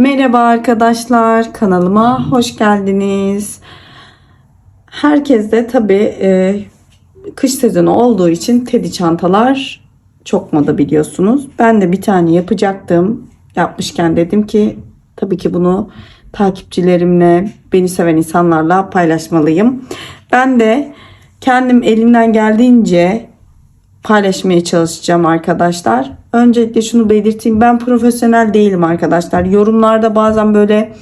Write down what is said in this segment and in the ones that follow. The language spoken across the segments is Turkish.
Merhaba arkadaşlar kanalıma hoş geldiniz. Herkes de tabi kış sezonu olduğu için tedi çantalar çok moda biliyorsunuz. Ben de bir tane yapacaktım. Yapmışken dedim ki tabii ki bunu takipçilerimle, beni seven insanlarla paylaşmalıyım. Ben de kendim elimden geldiğince paylaşmaya çalışacağım arkadaşlar. Öncelikle şunu belirteyim. Ben profesyonel değilim arkadaşlar. Yorumlarda bazen böyle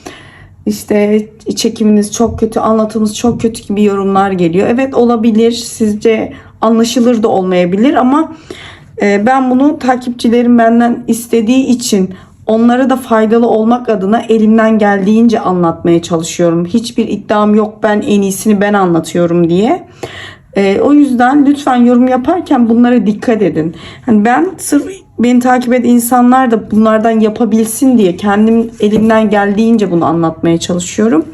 işte çekiminiz çok kötü, anlatımınız çok kötü gibi yorumlar geliyor. Evet olabilir. Sizce anlaşılır da olmayabilir ama e, ben bunu takipçilerim benden istediği için onlara da faydalı olmak adına elimden geldiğince anlatmaya çalışıyorum. Hiçbir iddiam yok ben en iyisini ben anlatıyorum diye. Ee, o yüzden lütfen yorum yaparken bunlara dikkat edin. Hani ben sırf beni takip eden insanlar da bunlardan yapabilsin diye kendim elimden geldiğince bunu anlatmaya çalışıyorum.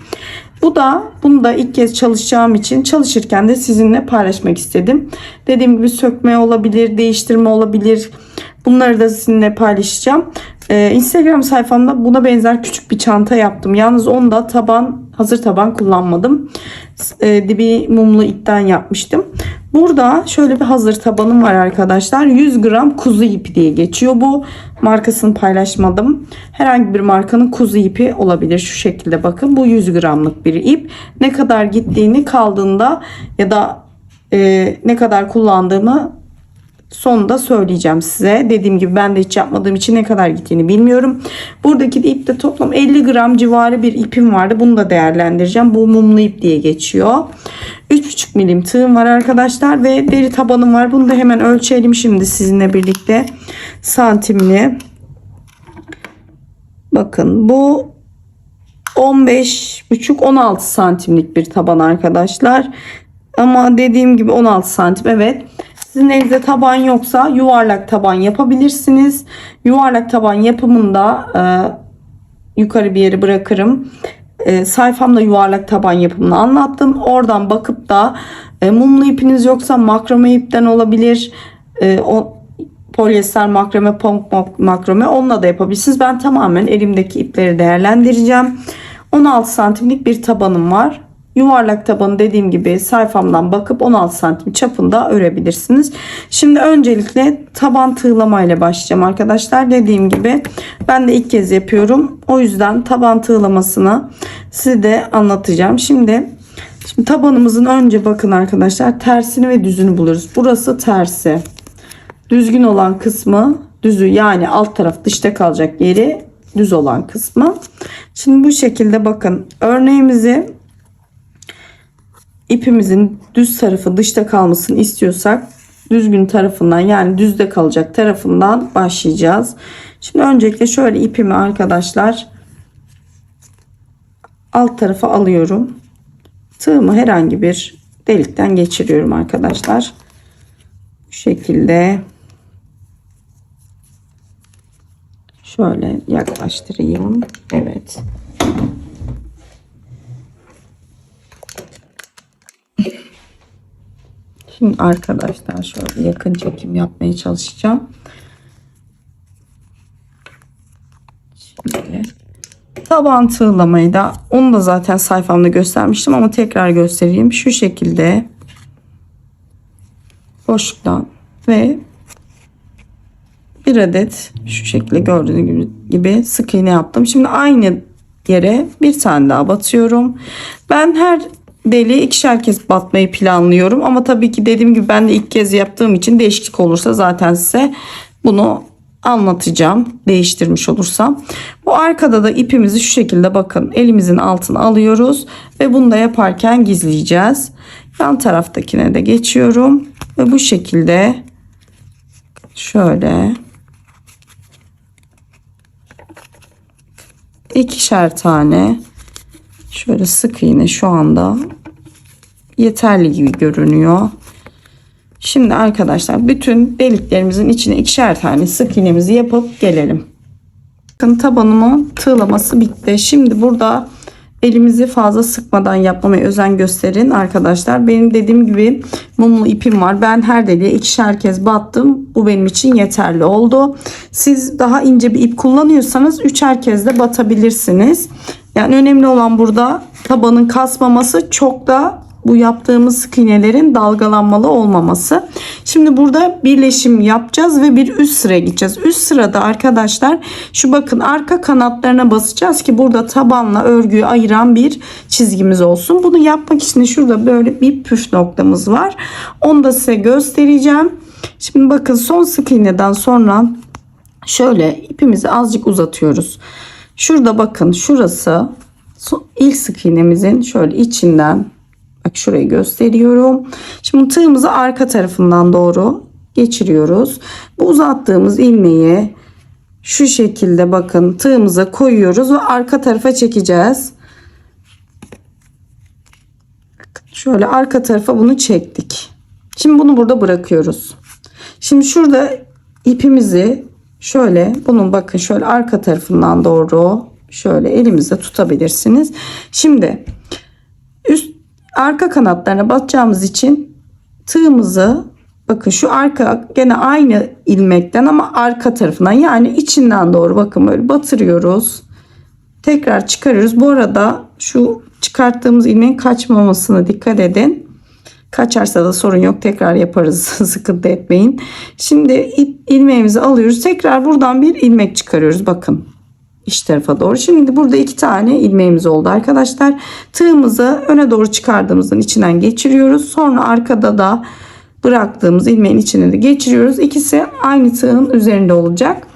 Bu da bunu da ilk kez çalışacağım için çalışırken de sizinle paylaşmak istedim. Dediğim gibi sökme olabilir, değiştirme olabilir. Bunları da sizinle paylaşacağım. Ee, Instagram sayfamda buna benzer küçük bir çanta yaptım. Yalnız onda taban hazır taban kullanmadım. Ee, dibi mumlu ipten yapmıştım. Burada şöyle bir hazır tabanım var arkadaşlar. 100 gram kuzu ipi diye geçiyor bu. Markasını paylaşmadım. Herhangi bir markanın kuzu ipi olabilir. Şu şekilde bakın. Bu 100 gramlık bir ip. Ne kadar gittiğini kaldığında ya da e, ne kadar kullandığımı sonunda söyleyeceğim size. Dediğim gibi ben de hiç yapmadığım için ne kadar gittiğini bilmiyorum. Buradaki de ipte toplam 50 gram civarı bir ipim vardı. Bunu da değerlendireceğim. Bu mumlu ip diye geçiyor. 3,5 milim tığım var arkadaşlar ve deri tabanım var. Bunu da hemen ölçelim şimdi sizinle birlikte. Santimli. Bakın bu 15,5-16 santimlik bir taban arkadaşlar. Ama dediğim gibi 16 santim evet. Sizin elinizde taban yoksa yuvarlak taban yapabilirsiniz. Yuvarlak taban yapımında e, yukarı bir yere bırakırım. E, sayfamda yuvarlak taban yapımını anlattım. Oradan bakıp da e, mumlu ipiniz yoksa makrame ipten olabilir. E, o polyester makrame, pamuk makrame onunla da yapabilirsiniz. Ben tamamen elimdeki ipleri değerlendireceğim. 16 santimlik bir tabanım var. Yuvarlak tabanı dediğim gibi sayfamdan bakıp 16 santim çapında örebilirsiniz. Şimdi öncelikle taban tığlama ile başlayacağım arkadaşlar. Dediğim gibi ben de ilk kez yapıyorum. O yüzden taban tığlamasını size de anlatacağım. Şimdi Şimdi tabanımızın önce bakın arkadaşlar tersini ve düzünü buluruz. Burası tersi. Düzgün olan kısmı düzü yani alt taraf dışta kalacak yeri düz olan kısmı. Şimdi bu şekilde bakın örneğimizi ipimizin düz tarafı dışta kalmasını istiyorsak düzgün tarafından yani düzde kalacak tarafından başlayacağız. Şimdi öncelikle şöyle ipimi arkadaşlar alt tarafa alıyorum. Tığımı herhangi bir delikten geçiriyorum arkadaşlar. Bu şekilde şöyle yaklaştırayım. Evet. Şimdi arkadaşlar şöyle yakın çekim yapmaya çalışacağım. Şimdi taban tığlamayı da onu da zaten sayfamda göstermiştim ama tekrar göstereyim. Şu şekilde boşluktan ve bir adet şu şekilde gördüğünüz gibi, gibi sık iğne yaptım. Şimdi aynı yere bir tane daha batıyorum. Ben her deli ikişer kez batmayı planlıyorum. Ama tabii ki dediğim gibi ben de ilk kez yaptığım için değişiklik olursa zaten size bunu anlatacağım. Değiştirmiş olursam. Bu arkada da ipimizi şu şekilde bakın elimizin altına alıyoruz. Ve bunu da yaparken gizleyeceğiz. Yan taraftakine de geçiyorum. Ve bu şekilde şöyle ikişer tane Şöyle sık iğne şu anda yeterli gibi görünüyor. Şimdi arkadaşlar bütün deliklerimizin içine ikişer tane sık iğnemizi yapıp gelelim. Bakın tabanımın tığlaması bitti. Şimdi burada elimizi fazla sıkmadan yapmamaya özen gösterin arkadaşlar. Benim dediğim gibi mumlu ipim var. Ben her deliğe ikişer kez battım. Bu benim için yeterli oldu. Siz daha ince bir ip kullanıyorsanız üçer kez de batabilirsiniz. Yani önemli olan burada tabanın kasmaması çok da bu yaptığımız iğnelerin dalgalanmalı olmaması. Şimdi burada birleşim yapacağız ve bir üst sıraya gideceğiz. Üst sırada arkadaşlar şu bakın arka kanatlarına basacağız ki burada tabanla örgüyü ayıran bir çizgimiz olsun. Bunu yapmak için de şurada böyle bir püf noktamız var. Onu da size göstereceğim. Şimdi bakın son sık iğneden sonra şöyle ipimizi azıcık uzatıyoruz. Şurada bakın şurası ilk sık iğnemizin şöyle içinden Bak şurayı gösteriyorum. Şimdi tığımızı arka tarafından doğru geçiriyoruz. Bu uzattığımız ilmeği şu şekilde bakın tığımıza koyuyoruz ve arka tarafa çekeceğiz. Şöyle arka tarafa bunu çektik. Şimdi bunu burada bırakıyoruz. Şimdi şurada ipimizi şöyle bunun bakın şöyle arka tarafından doğru şöyle elimizde tutabilirsiniz. Şimdi üst arka kanatlarına batacağımız için tığımızı bakın şu arka gene aynı ilmekten ama arka tarafından yani içinden doğru bakın böyle batırıyoruz. Tekrar çıkarıyoruz. Bu arada şu çıkarttığımız ilmeğin kaçmamasına dikkat edin. Kaçarsa da sorun yok. Tekrar yaparız. Sıkıntı etmeyin. Şimdi ip ilmeğimizi alıyoruz. Tekrar buradan bir ilmek çıkarıyoruz. Bakın iç tarafa doğru. Şimdi burada iki tane ilmeğimiz oldu arkadaşlar. Tığımızı öne doğru çıkardığımızın içinden geçiriyoruz. Sonra arkada da bıraktığımız ilmeğin içine de geçiriyoruz. İkisi aynı tığın üzerinde olacak.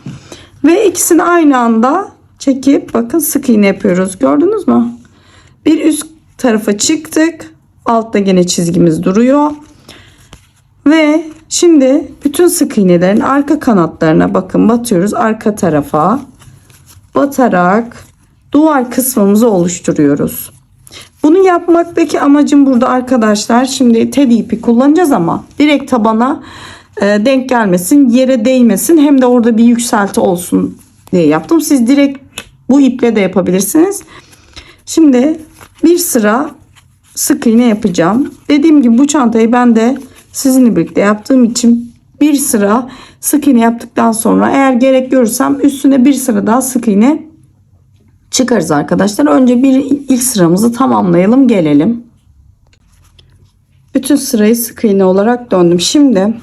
Ve ikisini aynı anda çekip bakın sık iğne yapıyoruz. Gördünüz mü? Bir üst tarafa çıktık. Altta yine çizgimiz duruyor. Ve şimdi bütün sık iğnelerin arka kanatlarına bakın batıyoruz arka tarafa batarak duvar kısmımızı oluşturuyoruz. Bunu yapmaktaki amacım burada arkadaşlar şimdi tedi ipi kullanacağız ama direkt tabana e, denk gelmesin yere değmesin hem de orada bir yükselti olsun diye yaptım. Siz direkt bu iple de yapabilirsiniz. Şimdi bir sıra sık iğne yapacağım. Dediğim gibi bu çantayı ben de sizinle birlikte yaptığım için bir sıra sık iğne yaptıktan sonra eğer gerek görürsem üstüne bir sıra daha sık iğne çıkarız arkadaşlar. Önce bir ilk sıramızı tamamlayalım gelelim. Bütün sırayı sık iğne olarak döndüm. Şimdi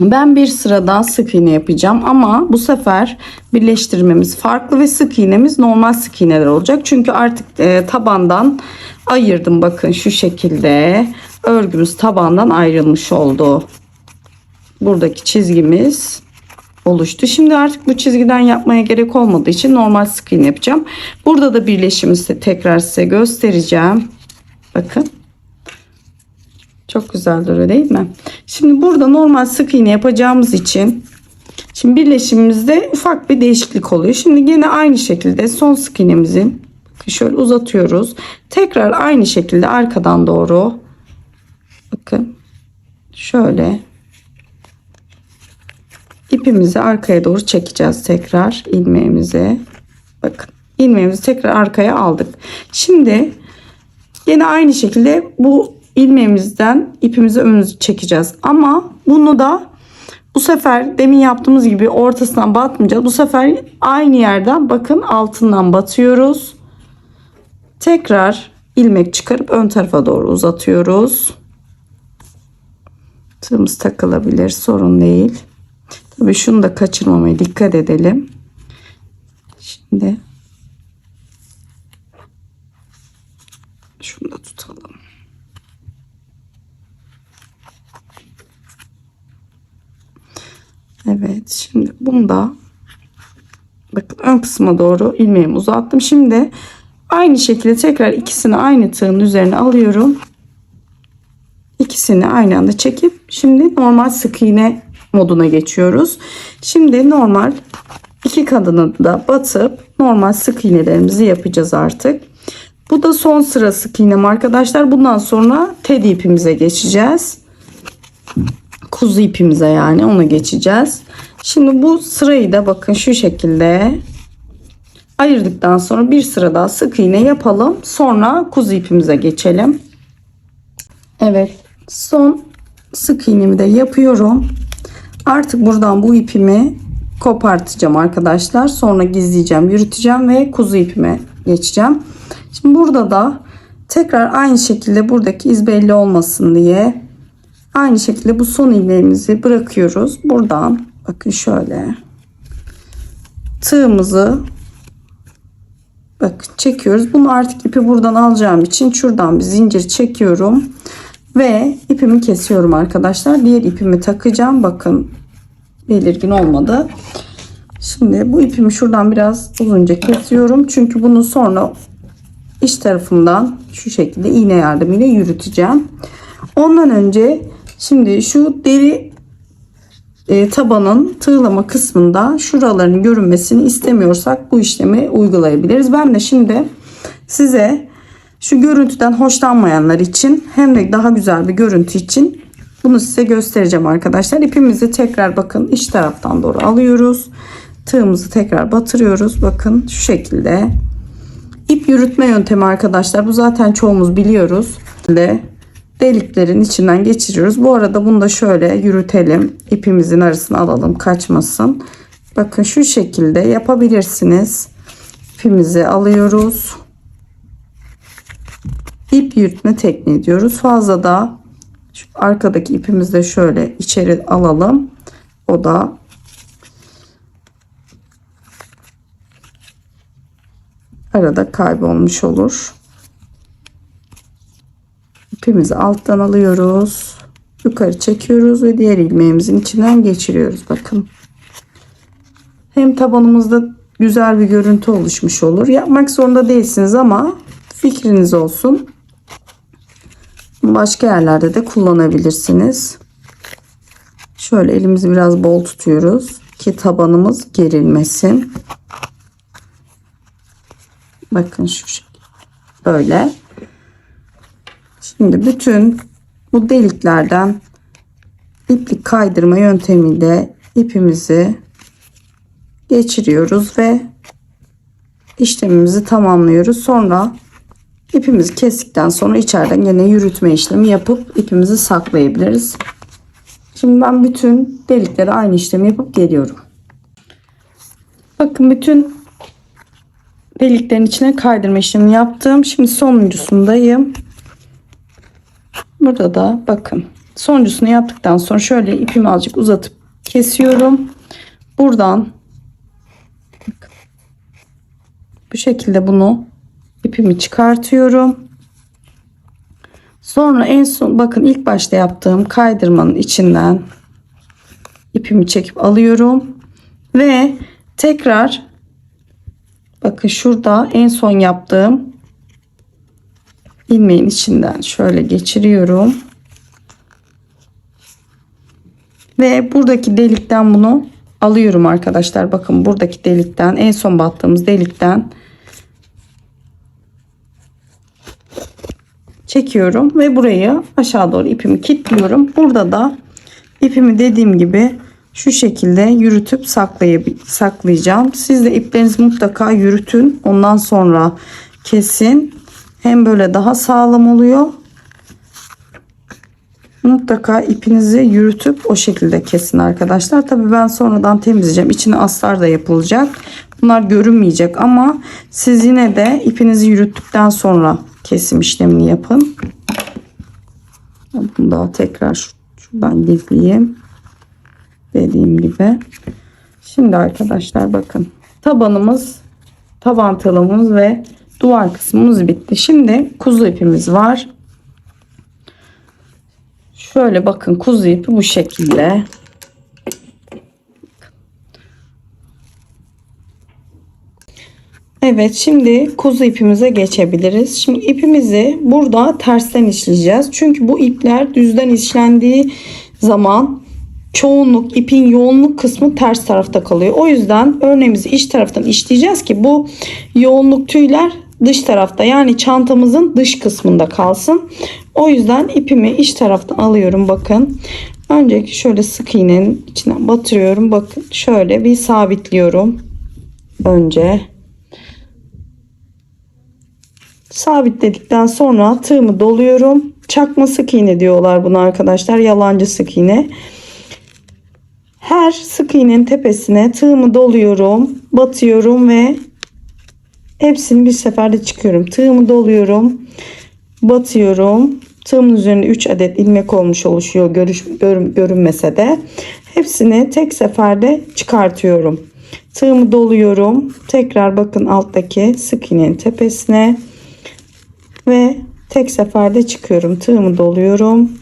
ben bir sıra daha sık iğne yapacağım ama bu sefer birleştirmemiz farklı ve sık iğnemiz normal sık iğneler olacak. Çünkü artık e, tabandan ayırdım bakın şu şekilde örgümüz tabandan ayrılmış oldu buradaki çizgimiz oluştu. Şimdi artık bu çizgiden yapmaya gerek olmadığı için normal sık iğne yapacağım. Burada da birleşimi tekrar size göstereceğim. Bakın. Çok güzel duruyor değil mi? Şimdi burada normal sık iğne yapacağımız için şimdi birleşimimizde ufak bir değişiklik oluyor. Şimdi yine aynı şekilde son sık iğnemizi şöyle uzatıyoruz. Tekrar aynı şekilde arkadan doğru bakın şöyle ipimizi arkaya doğru çekeceğiz tekrar ilmeğimizi. Bakın ilmeğimizi tekrar arkaya aldık. Şimdi yine aynı şekilde bu ilmeğimizden ipimizi önümüzü çekeceğiz. Ama bunu da bu sefer demin yaptığımız gibi ortasından batmayacağız. Bu sefer aynı yerden bakın altından batıyoruz. Tekrar ilmek çıkarıp ön tarafa doğru uzatıyoruz. Tığımız takılabilir sorun değil. Tabii şunu da kaçırmamaya dikkat edelim. Şimdi şunu da tutalım. Evet şimdi bunu da bakın ön kısma doğru ilmeğimi uzattım. Şimdi aynı şekilde tekrar ikisini aynı tığın üzerine alıyorum. İkisini aynı anda çekip şimdi normal sık iğne moduna geçiyoruz. Şimdi normal iki kadını da batıp normal sık iğnelerimizi yapacağız artık. Bu da son sıra sık iğnem arkadaşlar. Bundan sonra tedi ipimize geçeceğiz. Kuzu ipimize yani ona geçeceğiz. Şimdi bu sırayı da bakın şu şekilde ayırdıktan sonra bir sıra daha sık iğne yapalım. Sonra kuzu ipimize geçelim. Evet son sık iğnemi de yapıyorum. Artık buradan bu ipimi kopartacağım arkadaşlar. Sonra gizleyeceğim, yürüteceğim ve kuzu ipime geçeceğim. Şimdi burada da tekrar aynı şekilde buradaki iz belli olmasın diye aynı şekilde bu son ilmeğimizi bırakıyoruz. Buradan bakın şöyle tığımızı bakın çekiyoruz. Bunu artık ipi buradan alacağım için şuradan bir zincir çekiyorum ve ipimi kesiyorum arkadaşlar. Diğer ipimi takacağım. Bakın belirgin olmadı. Şimdi bu ipimi şuradan biraz uzunca kesiyorum. Çünkü bunu sonra iç tarafından şu şekilde iğne yardımıyla yürüteceğim. Ondan önce şimdi şu deri e, tabanın tığlama kısmında şuraların görünmesini istemiyorsak bu işlemi uygulayabiliriz. Ben de şimdi size şu görüntüden hoşlanmayanlar için hem de daha güzel bir görüntü için bunu size göstereceğim arkadaşlar. İpimizi tekrar bakın iç taraftan doğru alıyoruz. Tığımızı tekrar batırıyoruz. Bakın şu şekilde. İp yürütme yöntemi arkadaşlar. Bu zaten çoğumuz biliyoruz. Deliklerin içinden geçiriyoruz. Bu arada bunu da şöyle yürütelim. İpimizin arasına alalım kaçmasın. Bakın şu şekilde yapabilirsiniz. İpimizi alıyoruz. İp yürütme tekniği diyoruz. Fazla da şu arkadaki ipimizi de şöyle içeri alalım. O da arada kaybolmuş olur. İpimizi alttan alıyoruz. Yukarı çekiyoruz ve diğer ilmeğimizin içinden geçiriyoruz. Bakın. Hem tabanımızda güzel bir görüntü oluşmuş olur. Yapmak zorunda değilsiniz ama fikriniz olsun. Başka yerlerde de kullanabilirsiniz. Şöyle elimizi biraz bol tutuyoruz ki tabanımız gerilmesin. Bakın şu şekilde. Böyle. Şimdi bütün bu deliklerden iplik kaydırma yöntemiyle ipimizi geçiriyoruz ve işlemimizi tamamlıyoruz. Sonra ipimizi kestikten sonra içeriden yine yürütme işlemi yapıp ipimizi saklayabiliriz. Şimdi ben bütün deliklere aynı işlemi yapıp geliyorum. Bakın bütün deliklerin içine kaydırma işlemi yaptım. Şimdi sonuncusundayım. Burada da bakın sonuncusunu yaptıktan sonra şöyle ipimi azıcık uzatıp kesiyorum. Buradan bu şekilde bunu ipimi çıkartıyorum. Sonra en son bakın ilk başta yaptığım kaydırmanın içinden ipimi çekip alıyorum ve tekrar bakın şurada en son yaptığım ilmeğin içinden şöyle geçiriyorum. Ve buradaki delikten bunu alıyorum arkadaşlar. Bakın buradaki delikten en son battığımız delikten çekiyorum ve burayı aşağı doğru ipimi kilitliyorum. Burada da ipimi dediğim gibi şu şekilde yürütüp saklayacağım. Siz de iplerinizi mutlaka yürütün. Ondan sonra kesin. Hem böyle daha sağlam oluyor. Mutlaka ipinizi yürütüp o şekilde kesin arkadaşlar. Tabi ben sonradan temizleyeceğim. İçine astar da yapılacak. Bunlar görünmeyecek ama siz yine de ipinizi yürüttükten sonra kesim işlemini yapın. Bunu da tekrar şuradan gizleyeyim. Dediğim gibi. Şimdi arkadaşlar bakın. Tabanımız, taban tılımız ve duvar kısmımız bitti. Şimdi kuzu ipimiz var. Şöyle bakın kuzu ipi bu şekilde. Evet şimdi kuzu ipimize geçebiliriz. Şimdi ipimizi burada tersten işleyeceğiz. Çünkü bu ipler düzden işlendiği zaman çoğunluk ipin yoğunluk kısmı ters tarafta kalıyor. O yüzden örneğimizi iç taraftan işleyeceğiz ki bu yoğunluk tüyler dış tarafta yani çantamızın dış kısmında kalsın. O yüzden ipimi iç taraftan alıyorum bakın. Önceki şöyle sık iğnenin içine batırıyorum. Bakın şöyle bir sabitliyorum. Önce Sabitledikten sonra tığımı doluyorum. Çakma sık iğne diyorlar buna arkadaşlar. Yalancı sık iğne. Her sık iğnenin tepesine tığımı doluyorum. Batıyorum ve hepsini bir seferde çıkıyorum. Tığımı doluyorum. Batıyorum. Tığımın üzerinde 3 adet ilmek olmuş oluşuyor görüş, görün, görünmese de. Hepsini tek seferde çıkartıyorum. Tığımı doluyorum. Tekrar bakın alttaki sık iğnenin tepesine ve tek seferde çıkıyorum. Tığımı doluyorum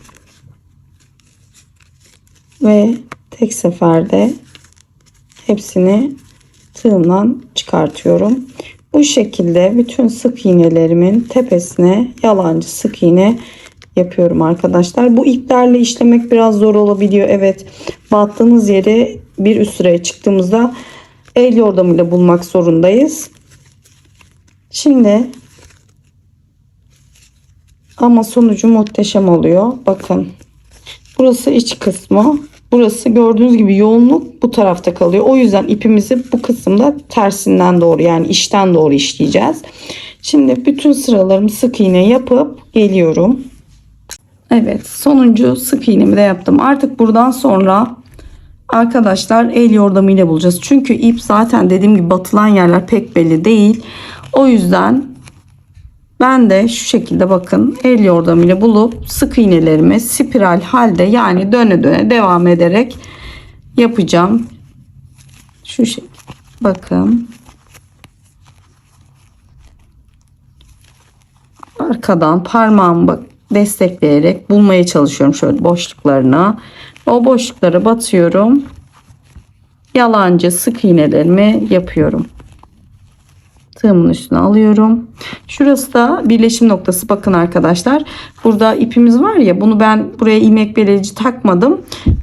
ve tek seferde hepsini tığımdan çıkartıyorum. Bu şekilde bütün sık iğnelerimin tepesine yalancı sık iğne yapıyorum arkadaşlar. Bu iplerle işlemek biraz zor olabiliyor. Evet battığınız yeri bir üst sıraya çıktığımızda el yordamıyla bulmak zorundayız. Şimdi ama sonucu muhteşem oluyor. Bakın burası iç kısmı. Burası gördüğünüz gibi yoğunluk bu tarafta kalıyor. O yüzden ipimizi bu kısımda tersinden doğru yani içten doğru işleyeceğiz. Şimdi bütün sıralarımı sık iğne yapıp geliyorum. Evet sonuncu sık iğnemi de yaptım. Artık buradan sonra arkadaşlar el yordamıyla bulacağız. Çünkü ip zaten dediğim gibi batılan yerler pek belli değil. O yüzden ben de şu şekilde bakın el yordamıyla bulup sık iğnelerimi spiral halde yani döne döne devam ederek yapacağım. Şu şekilde bakın. Arkadan parmağımı bak destekleyerek bulmaya çalışıyorum şöyle boşluklarına. O boşluklara batıyorum. Yalancı sık iğnelerimi yapıyorum tığımın üstüne alıyorum. Şurası da birleşim noktası. Bakın arkadaşlar. Burada ipimiz var ya bunu ben buraya ilmek belirleyici takmadım.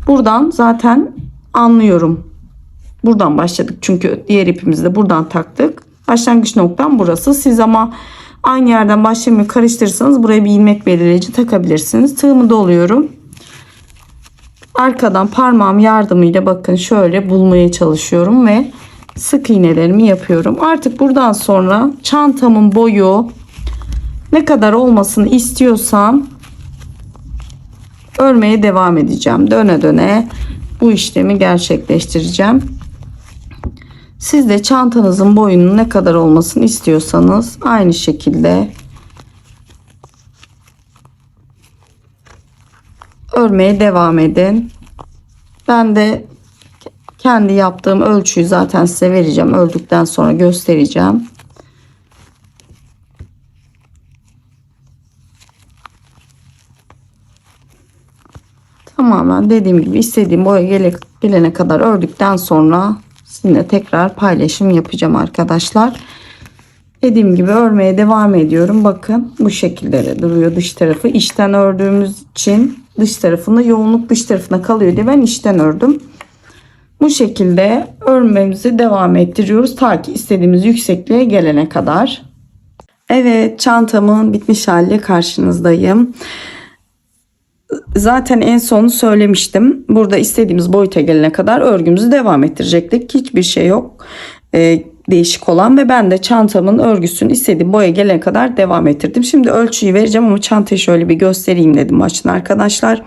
Buradan zaten anlıyorum. Buradan başladık. Çünkü diğer ipimizi de buradan taktık. Başlangıç noktam burası. Siz ama aynı yerden başlamayı karıştırırsanız buraya bir ilmek belirleyici takabilirsiniz. Tığımı doluyorum. Arkadan parmağım yardımıyla bakın şöyle bulmaya çalışıyorum ve sık iğnelerimi yapıyorum. Artık buradan sonra çantamın boyu ne kadar olmasını istiyorsam örmeye devam edeceğim. Döne döne bu işlemi gerçekleştireceğim. Siz de çantanızın boyunun ne kadar olmasını istiyorsanız aynı şekilde örmeye devam edin. Ben de kendi yaptığım ölçüyü zaten size vereceğim. Öldükten sonra göstereceğim. Tamamen dediğim gibi istediğim boya gele, gelene kadar ördükten sonra sizinle tekrar paylaşım yapacağım arkadaşlar. Dediğim gibi örmeye devam ediyorum. Bakın bu şekilde de duruyor dış tarafı. İçten ördüğümüz için dış tarafında yoğunluk dış tarafına kalıyor diye ben içten ördüm. Bu şekilde örmemizi devam ettiriyoruz ta ki istediğimiz yüksekliğe gelene kadar. Evet çantamın bitmiş hali karşınızdayım. Zaten en son söylemiştim. Burada istediğimiz boyuta gelene kadar örgümüzü devam ettirecektik. Hiçbir şey yok. Ee, değişik olan ve ben de çantamın örgüsünü istediğim boya gelene kadar devam ettirdim. Şimdi ölçüyü vereceğim ama çantayı şöyle bir göstereyim dedim açın arkadaşlar.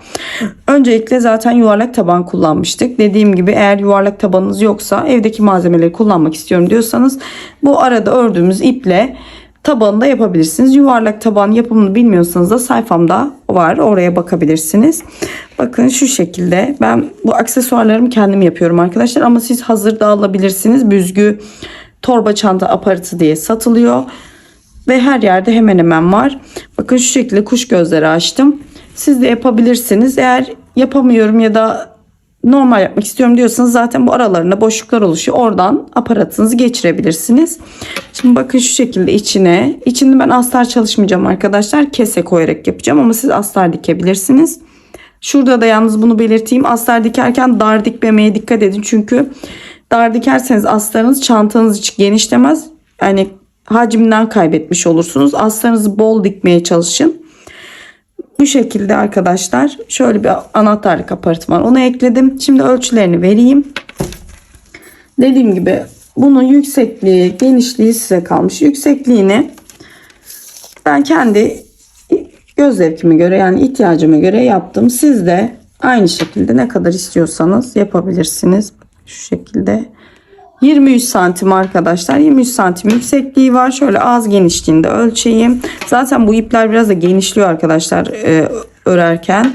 Öncelikle zaten yuvarlak taban kullanmıştık. Dediğim gibi eğer yuvarlak tabanınız yoksa evdeki malzemeleri kullanmak istiyorum diyorsanız bu arada ördüğümüz iple tabanı da yapabilirsiniz. Yuvarlak taban yapımını bilmiyorsanız da sayfamda var. Oraya bakabilirsiniz. Bakın şu şekilde ben bu aksesuarlarımı kendim yapıyorum arkadaşlar ama siz hazır da alabilirsiniz. Büzgü torba çanta aparatı diye satılıyor. Ve her yerde hemen hemen var. Bakın şu şekilde kuş gözleri açtım. Siz de yapabilirsiniz. Eğer yapamıyorum ya da normal yapmak istiyorum diyorsanız zaten bu aralarında boşluklar oluşuyor. Oradan aparatınızı geçirebilirsiniz. Şimdi bakın şu şekilde içine. İçinde ben astar çalışmayacağım arkadaşlar. Kese koyarak yapacağım ama siz astar dikebilirsiniz. Şurada da yalnız bunu belirteyim. Astar dikerken dar dikmemeye dikkat edin. Çünkü dar dikerseniz astarınız çantanız için genişlemez. Yani hacimden kaybetmiş olursunuz. Astarınızı bol dikmeye çalışın. Bu şekilde arkadaşlar şöyle bir anahtarlık aparatım var. Onu ekledim. Şimdi ölçülerini vereyim. Dediğim gibi bunun yüksekliği, genişliği size kalmış. Yüksekliğini Ben kendi göz zevkime göre yani ihtiyacıma göre yaptım. Siz de aynı şekilde ne kadar istiyorsanız yapabilirsiniz. Şu şekilde. 23 santim arkadaşlar. 23 santim yüksekliği var. Şöyle ağız genişliğinde ölçeyim. Zaten bu ipler biraz da genişliyor arkadaşlar e, örerken.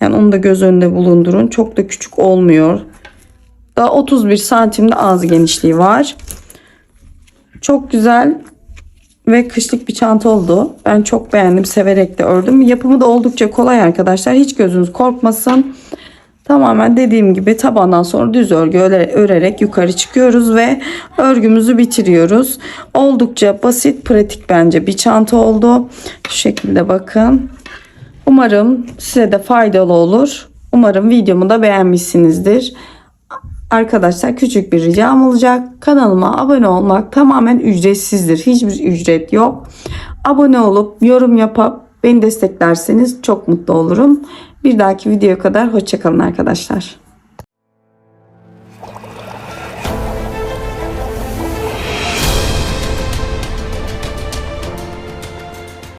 Yani onu da göz önünde bulundurun. Çok da küçük olmuyor. Daha 31 santimde ağız genişliği var. Çok güzel ve kışlık bir çanta oldu. Ben çok beğendim. Severek de ördüm. Yapımı da oldukça kolay arkadaşlar. Hiç gözünüz korkmasın. Tamamen dediğim gibi tabandan sonra düz örgü öre- örerek yukarı çıkıyoruz ve örgümüzü bitiriyoruz. Oldukça basit, pratik bence bir çanta oldu. Şu şekilde bakın. Umarım size de faydalı olur. Umarım videomu da beğenmişsinizdir. Arkadaşlar küçük bir ricam olacak. Kanalıma abone olmak tamamen ücretsizdir. Hiçbir ücret yok. Abone olup yorum yapıp beni desteklerseniz çok mutlu olurum. Bir dahaki videoya kadar hoşçakalın arkadaşlar.